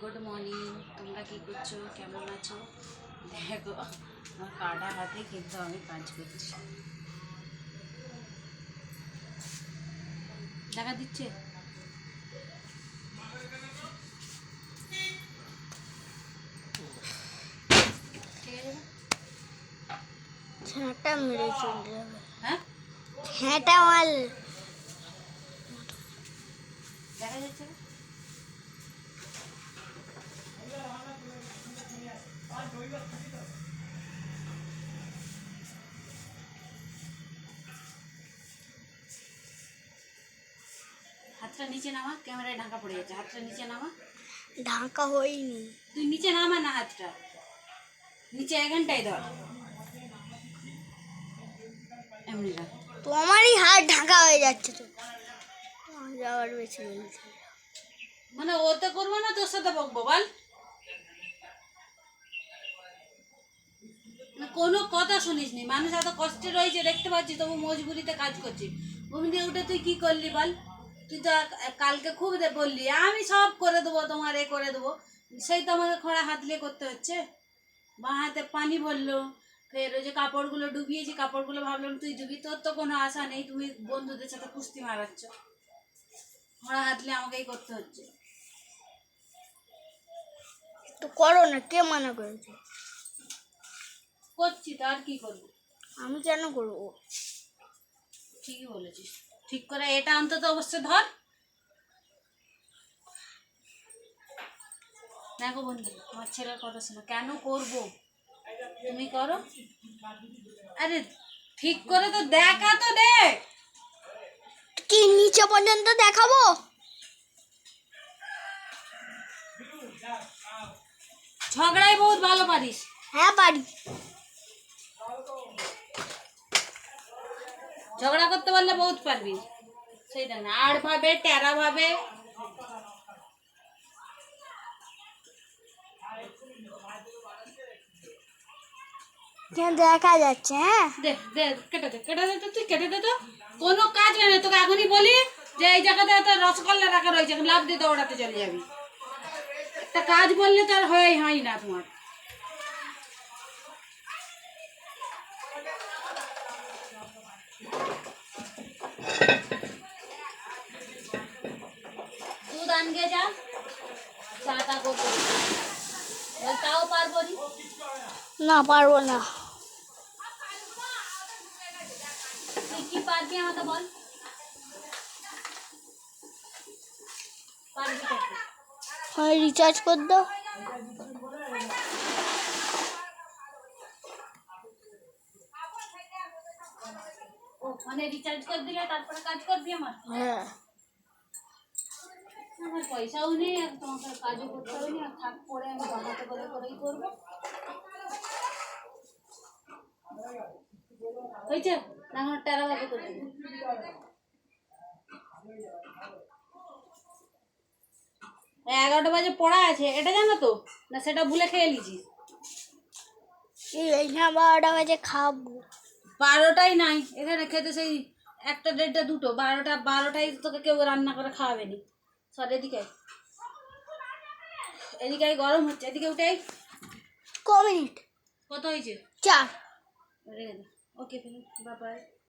Good morning তোমরা কি করছ? কেমন আছো? দেখো, আমার কাটা হাতে কিন্তু আমি কাজ করছি। দেখা দিচ্ছে ঠিক আছে ঝাঁটা মেরে চলে যাবে হ্যাঁ ঝাঁটা মাল দেখা যাচ্ছে না? হাতটা নিচে নামা ক্যামেরায় ঢাকা পড়ে যাচ্ছে হাতটা নিচে নামা ঢাকা হয়নি তুই নিচে নামা না হাতটা নিচে এখানটাই ধর এমনি রাখ তো হাত ঢাকা হয়ে যাচ্ছে তো। যাওয়ার বলছে মানে ওতে করব না তোর সাথে বকবো বল। কোনো কথা শুনিস নি। মানুষ এত কষ্টে রয়েছে দেখতে পাচ্ছি তবু মজবুরিতে কাজ করছি। ঘুম দিয়ে উঠে তুই কি করলি বল? তুই তো কালকে খুব বললি আমি সব করে দেবো তোমার এ করে দেবো। সেই তো আমাকে খোঁড়া হাত দিয়ে করতে হচ্ছে। বাঁ হাতে পানি ভরলো ফের ওই যে কাপড়গুলো ডুবিয়েছি কাপড়গুলো ভাবলাম তুই ডুবি তোর তো কোনো আশা নেই তুমি বন্ধুদের সাথে কুস্তি মারাচ্ছ। খোঁড়া হাতলে আমাকেই করতে হচ্ছে। তো করো না কে মানা করেছে? করছি তো আর কি করব? আমি কেন করব? ঠিকই বলেছিস। ঠিক করে এটা অন্তত অবশ্যই ধর। দেখো বন্ধু আমার ছেলের কথা শোনো। কেন করব? তুমি করো। আরে ঠিক করে তো দেখা তো দে কি নিচে পর্যন্ত দেখাবো? ঝগড়াই বহুত ভালো পারিস। হ্যাঁ পারি। ঝগড়া করতে পারলে বহুত পারবি। সেইটা না আর ভাবে টেরা ভাবে দেখা যাচ্ছে হ্যাঁ? দে দে কেটে দে কেটে দে তুই কেটে দে তো। কোনো কাজ নেই তোকে এখনই বলি যে এই জায়গাতে এত রসগোল্লা রাখা রয়েছে লাভ দিয়ে দৌড়াতে চলে যাবি। একটা কাজ বললে তো আর হয়েই হয় না তোমার। দুধ আনগে যা চাটা করব তাও পারব নি? না পারব না। তুই কি পারবি আমাকে বল পারবি তো তুই। হয় রিচার্জ করে দাও ও মানে রিচার্জ করে দিলে তারপরে কাজ করবি আমার হ্যাঁ আমার পয়সাও নেই আর তোমাকে কাজও করতে হবে না আর থাক পরে আমি জমাতে করে করেই করব হয়েছে না এখন টেরা ভাবে করবি এগারোটা বাজে পড়া আছে। এটা জানো তো? না সেটা ভুলে খেয়ে এই বারোটা বাজে খাব। বারোটাই নাই। এখানে খেতে সেই একটা দেড়টা দুটো। বারোটা বারোটায় তোকে কেউ রান্না করে খাওয়াবে নি। সর এদিকে এদিকে গরম হচ্ছে। এদিকে উঠে। ক মিনিট? কত হয়েছে? চার। OK，亲，拜拜。